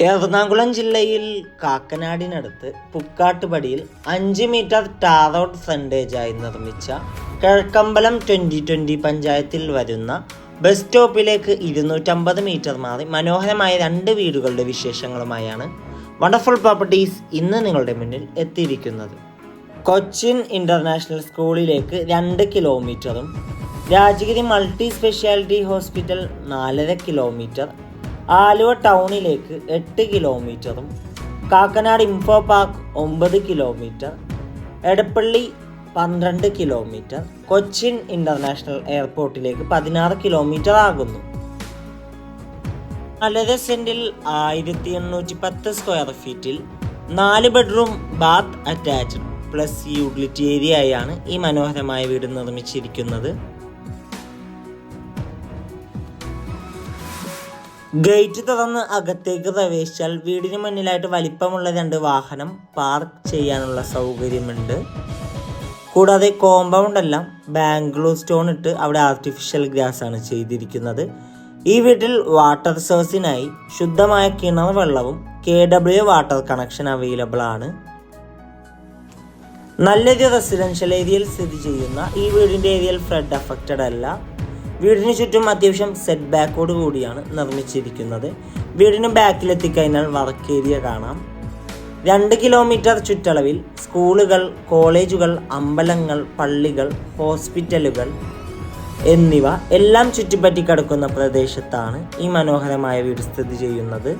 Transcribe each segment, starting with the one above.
എറണാകുളം ജില്ലയിൽ കാക്കനാടിനടുത്ത് പുക്കാട്ടുപടിയിൽ അഞ്ച് metre tarot ഫ്രണ്ടേജായി നിർമ്മിച്ച കിഴക്കമ്പലം ട്വന്റി ട്വന്റി പഞ്ചായത്തിൽ വരുന്ന ബസ് സ്റ്റോപ്പിലേക്ക് ഇരുന്നൂറ്റമ്പത് മീറ്റർ മാറി മനോഹരമായ രണ്ട് വീടുകളുടെ വിശേഷങ്ങളുമായാണ് വണ്ടർഫുൾ പ്രോപ്പർട്ടീസ് ഇന്ന് നിങ്ങളുടെ മുന്നിൽ എത്തിയിരിക്കുന്നത്. കൊച്ചിൻ ഇന്റർനാഷണൽ സ്കൂളിലേക്ക് രണ്ട് കിലോമീറ്ററും രാജഗിരി മൾട്ടി സ്പെഷ്യാലിറ്റി ഹോസ്പിറ്റൽ നാലര കിലോമീറ്റർ ആലുവ ടൗണിലേക്ക് എട്ട് കിലോമീറ്ററും കാക്കനാട് ഇൻഫോ പാർക്ക് ഒമ്പത് കിലോമീറ്റർ എടപ്പള്ളി പന്ത്രണ്ട് കിലോമീറ്റർ കൊച്ചിൻ ഇന്റർനാഷണൽ എയർപോർട്ടിലേക്ക് പതിനാറ് കിലോമീറ്റർ ആകുന്നു. നാലര സെന്റിൽ ആയിരത്തി എണ്ണൂറ്റി പത്ത് സ്ക്വയർ ഫീറ്റിൽ നാല് bedroom bath attached plus utility ഏരിയയാണ് ഈ മനോഹരമായ വീട് നിർമ്മിച്ചിരിക്കുന്നത്. ഗേറ്റ് തുറന്ന് അകത്തേക്ക് പ്രവേശിച്ചാൽ വീടിന് മുന്നിലായിട്ട് വലിപ്പമുള്ള രണ്ട് വാഹനം പാർക്ക് ചെയ്യാനുള്ള സൗകര്യമുണ്ട്. കൂടാതെ കോമ്പൗണ്ട് എല്ലാം ബാംഗ്ലൂർ സ്റ്റോൺ ഇട്ട് അവിടെ ആർട്ടിഫിഷ്യൽ ഗ്രാസ് ആണ് ചെയ്തിരിക്കുന്നത്. ഈ വീട്ടിൽ വാട്ടർ സോഴ്സിനായി ശുദ്ധമായ കിണർ വെള്ളവും K W water connection available ആണ്. നല്ലൊരു റെസിഡൻഷ്യൽ ഏരിയയിൽ സ്ഥിതി ചെയ്യുന്ന ഈ വീടിന്റെ ഏരിയയിൽ ഫ്ലഡ് അഫക്റ്റഡ് അല്ല. വീടിന് ചുറ്റും അത്യാവശ്യം സെറ്റ് ബാക്കോട് കൂടിയാണ് നിർമ്മിച്ചിരിക്കുന്നത്. വീടിന് ബാക്കിലെത്തിക്കഴിഞ്ഞാൽ വർക്ക് ഏരിയ കാണാം. രണ്ട് കിലോമീറ്റർ ചുറ്റളവിൽ സ്കൂളുകൾ കോളേജുകൾ അമ്പലങ്ങൾ പള്ളികൾ ഹോസ്പിറ്റലുകൾ എന്നിവ എല്ലാം ചുറ്റിപ്പറ്റി കിടക്കുന്ന പ്രദേശത്താണ് ഈ മനോഹരമായ വീട് സ്ഥിതി ചെയ്യുന്നത്.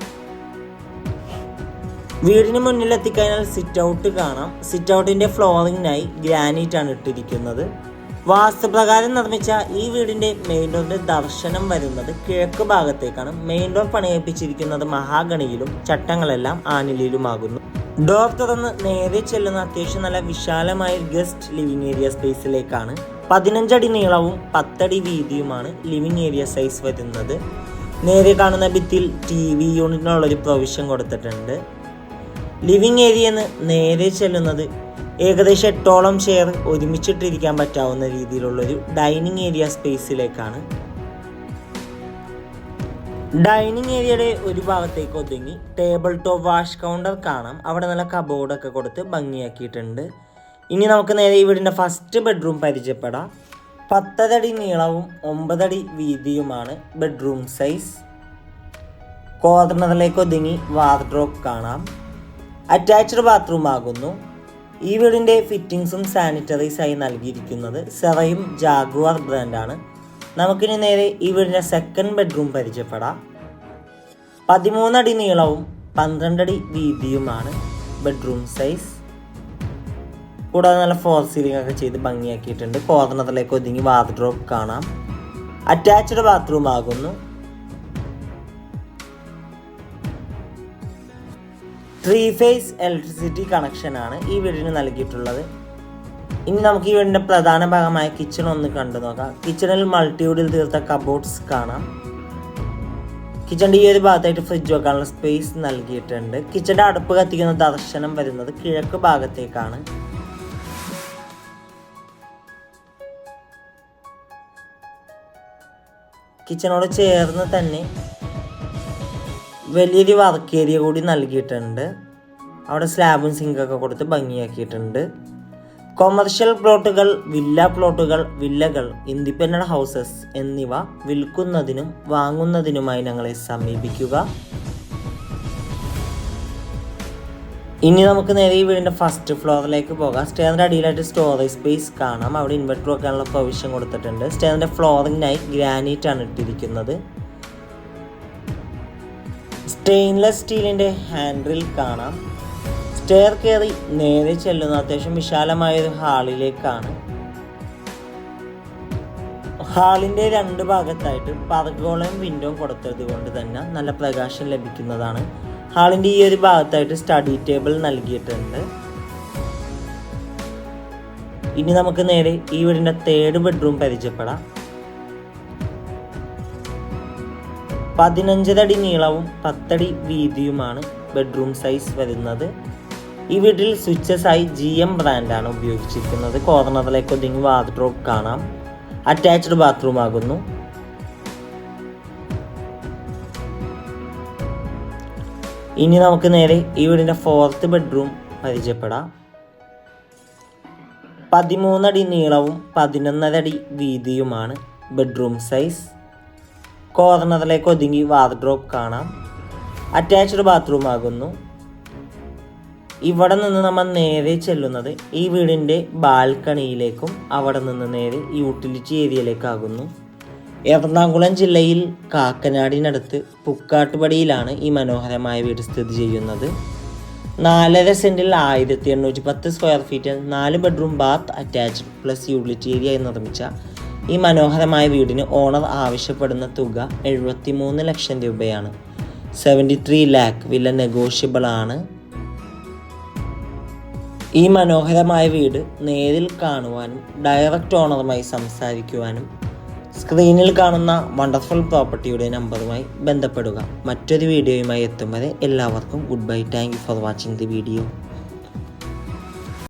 വീടിന് മുന്നിലെത്തിക്കഴിഞ്ഞാൽ സിറ്റ് ഔട്ട് കാണാം. സിറ്റ് ഔട്ടിന്റെ ഫ്ലോറിങ്ങിനായി ഗ്രാനൈറ്റ് ആണ് ഇട്ടിരിക്കുന്നത്. വാസ്തുപ്രകാരം നിർമ്മിച്ച ഈ വീടിന്റെ മെയിൻ ഡോറിന്റെ ദർശനം വരുന്നത് കിഴക്ക് ഭാഗത്തേക്കാണ്. മെയിൻ ഡോർ പണിയിപ്പിച്ചിരിക്കുന്നത് മഹാഗണിയിലും ചട്ടങ്ങളെല്ലാം ആനിലിയിലുമാകുന്നു ഡോർ തുറന്ന് നേരെ ചെല്ലുന്ന അത്യാവശ്യം നല്ല വിശാലമായ ഗസ്റ്റ് ലിവിംഗ് ഏരിയ സ്പേസിലേക്കാണ് പതിനഞ്ചടി നീളവും പത്തടി വീതിയുമാണ് ലിവിംഗ് ഏരിയ സൈസ് വരുന്നത്. നേരെ കാണുന്ന ഭിത്തിയിൽ ടി വി യൂണിറ്റിനുള്ളൊരു പ്രൊവിഷൻ കൊടുത്തിട്ടുണ്ട്. ലിവിംഗ് ഏരിയന്ന് നേരെ ചെല്ലുന്നത് ഏകദേശം എട്ടോളം ചെയർ ഒരുമിച്ചിട്ടിരിക്കാൻ പറ്റാവുന്ന രീതിയിലുള്ളൊരു ഡൈനിങ് ഏരിയ സ്പേസിലേക്കാണ്. ഡൈനിങ് ഏരിയയുടെ ഒരു ഭാഗത്തേക്ക് ഒതുങ്ങി ടേബിൾ ടോപ്പ് വാഷ് കൗണ്ടർ കാണാം. അവിടെ നല്ല കബോർഡൊക്കെ കൊടുത്ത് ഭംഗിയാക്കിയിട്ടുണ്ട്. ഇനി നമുക്ക് നേരെ ഈ വീടിന്റെ ഫസ്റ്റ് ബെഡ്റൂം പരിചയപ്പെടാം. പത്തരടി നീളവും ഒമ്പതടി വീതിയുമാണ് ബെഡ്റൂം സൈസ്. കോർണറിലേക്ക് ഒതുങ്ങി വാർഡ്രോബ് കാണാം. അറ്റാച്ച്ഡ് ബാത്റൂം ആകുന്നു ഈ വീടിന്റെ ഫിറ്റിങ്സും സാനിറ്ററീസായി നൽകിയിരിക്കുന്നത് സെറയും ജാഗുവാർ ബ്രാൻഡാണ് നമുക്കിനി നേരെ ഈ വീടിന്റെ സെക്കൻഡ് ബെഡ്റൂം പരിചയപ്പെടാം. പതിമൂന്നടി നീളവും പന്ത്രണ്ടടി വീതിയുമാണ് ബെഡ്റൂം സൈസ് കൂടാതെ നല്ല ഫോർ സീലിംഗ് ഒക്കെ ചെയ്ത് ഭംഗിയാക്കിയിട്ടുണ്ട്. കോർണറിലേക്ക് ഒതുങ്ങി വാർഡ്രോബ് കാണാം. അറ്റാച്ച്ഡ് ബാത്റൂം ആകുന്നു. ത്രീ ഫേസ് ഇലക്ട്രിസിറ്റി കണക്ഷനാണ് ഈ വീടിന് നൽകിയിട്ടുള്ളത്. ഇനി നമുക്ക് ഈ വീടിന്റെ പ്രധാന ഭാഗമായ കിച്ചൺ ഒന്ന് കണ്ടു നോക്കാം. കിച്ചണിൽ മൾട്ടിവുഡിൽ തീർത്ത കബോർഡ്സ് കാണാം. കിച്ചണിന്റെ ഈ ഒരു ഭാഗത്തായിട്ട് ഫ്രിഡ്ജ് വെക്കാനുള്ള സ്പേസ് നൽകിയിട്ടുണ്ട്. കിച്ചണിന്റെ അടുപ്പ് കത്തിക്കുന്ന ദർശനം വരുന്നത് കിഴക്ക് ഭാഗത്തേക്കാണ്. കിച്ചണോട് ചേർന്ന് തന്നെ വലിയൊരു വർക്ക് ഏരിയ കൂടി നൽകിയിട്ടുണ്ട്. അവിടെ സ്ലാബും സിങ്കൊക്കെ കൊടുത്ത് ഭംഗിയാക്കിയിട്ടുണ്ട്. കൊമേർഷ്യൽ പ്ലോട്ടുകൾ വില്ല പ്ലോട്ടുകൾ വില്ലകൾ ഇൻഡിപെൻഡന്റ് ഹൗസസ് എന്നിവ വിൽക്കുന്നതിനും വാങ്ങുന്നതിനുമായി ഞങ്ങളെ സമീപിക്കുക. ഇനി നമുക്ക് നേരെ ഈ വീടിന്റെ ഫസ്റ്റ് ഫ്ലോറിലേക്ക് പോകാം. സ്റ്റേറിന്റെ അടിയിലായിട്ട് സ്റ്റോറേജ് സ്പേസ് കാണാം. അവിടെ ഇൻവെർട്ടർ വെക്കാനുള്ള പ്രൊവിഷൻ കൊടുത്തിട്ടുണ്ട്. സ്റ്റേറിന്റെ ഫ്ലോറിങ്ങിനായി ഗ്രാനൈറ്റ് ആണ് ഇട്ടിരിക്കുന്നത്. സ്റ്റെയിൻലെസ് സ്റ്റീലിന്റെ ഹാൻഡിൽ കാണാം. സ്റ്റെയർ കയറി നേരെ ചെല്ലുന്ന അത്യാവശ്യം വിശാലമായ ഒരു ഹാളിലേക്കാണ് ഹാളിന്റെ രണ്ട് ഭാഗത്തായിട്ട് പർഗോളയും വിൻഡോയും കൊടുത്തത് കൊണ്ട് തന്നെ നല്ല പ്രകാശം ലഭിക്കുന്നതാണ്. ഹാളിന്റെ ഈ ഒരു ഭാഗത്തായിട്ട് സ്റ്റഡി ടേബിൾ നൽകിയിട്ടുണ്ട്. ഇനി നമുക്ക് നേരെ ഈ വീടിന്റെ തേർഡ് ബെഡ്റൂം പരിചയപ്പെടാം. പതിനഞ്ചരടി നീളവും പത്തടി വീതിയുമാണ് ബെഡ്റൂം സൈസ് വരുന്നത്. ഈ വീട്ടിൽ സ്വിച്ചസ് ആയി ജി എം ബ്രാൻഡാണ് ഉപയോഗിച്ചിരിക്കുന്നത്. കോർണറിലേക്ക് ഒതുങ്ങി വാർഡ്രോബ് കാണാം. അറ്റാച്ച്ഡ് ബാത്റൂം ആകുന്നു. ഇനി നമുക്ക് നേരെ ഈ വീടിന്റെ ഫോർത്ത് ബെഡ്റൂം പരിചയപ്പെടാം. പതിമൂന്നടി നീളവും പതിനൊന്നര അടി വീതിയുമാണ് ബെഡ്റൂം സൈസ്. കോർണറിലേക്ക് ഒതുങ്ങി വാർഡ്രോപ്പ് കാണാം. അറ്റാച്ച്ഡ് ബാത്റൂം ആകുന്നു. ഇവിടെ നിന്ന് നമ്മൾ നേരെ ചെല്ലുന്നത് ഈ വീടിന്റെ ബാൽക്കണിയിലേക്കും അവിടെ നിന്ന് നേരെ യൂട്ടിലിറ്റി ഏരിയയിലേക്കാകുന്നു. എറണാകുളം ജില്ലയിൽ കാക്കനാടിനടുത്ത് പുക്കാട്ടുപടിയിലാണ് ഈ മനോഹരമായ വീട് സ്ഥിതി ചെയ്യുന്നത്. നാലര സെന്റിൽ ആയിരത്തി എണ്ണൂറ്റി പത്ത് സ്ക്വയർ ഫീറ്റ് നാല് bedroom bath attached plus utility area നിർമ്മിച്ച ഈ മനോഹരമായ വീടിന് ഓണർ ആവശ്യപ്പെടുന്ന തുക എഴുപത്തി മൂന്ന് ലക്ഷം രൂപയാണ്. സെവന്റി ത്രീ ലാക്ക് വില നെഗോഷ്യബിൾ ആണ്. ഈ മനോഹരമായ വീട് നേരിൽ കാണുവാനും ഡയറക്റ്റ് ഓണറുമായി സംസാരിക്കുവാനും സ്ക്രീനിൽ കാണുന്ന വണ്ടർഫുൾ പ്രോപ്പർട്ടിയുടെ നമ്പറുമായി ബന്ധപ്പെടുക. മറ്റൊരു വീഡിയോയുമായി എത്തും വരെ എല്ലാവർക്കും good bye thank you for watching the video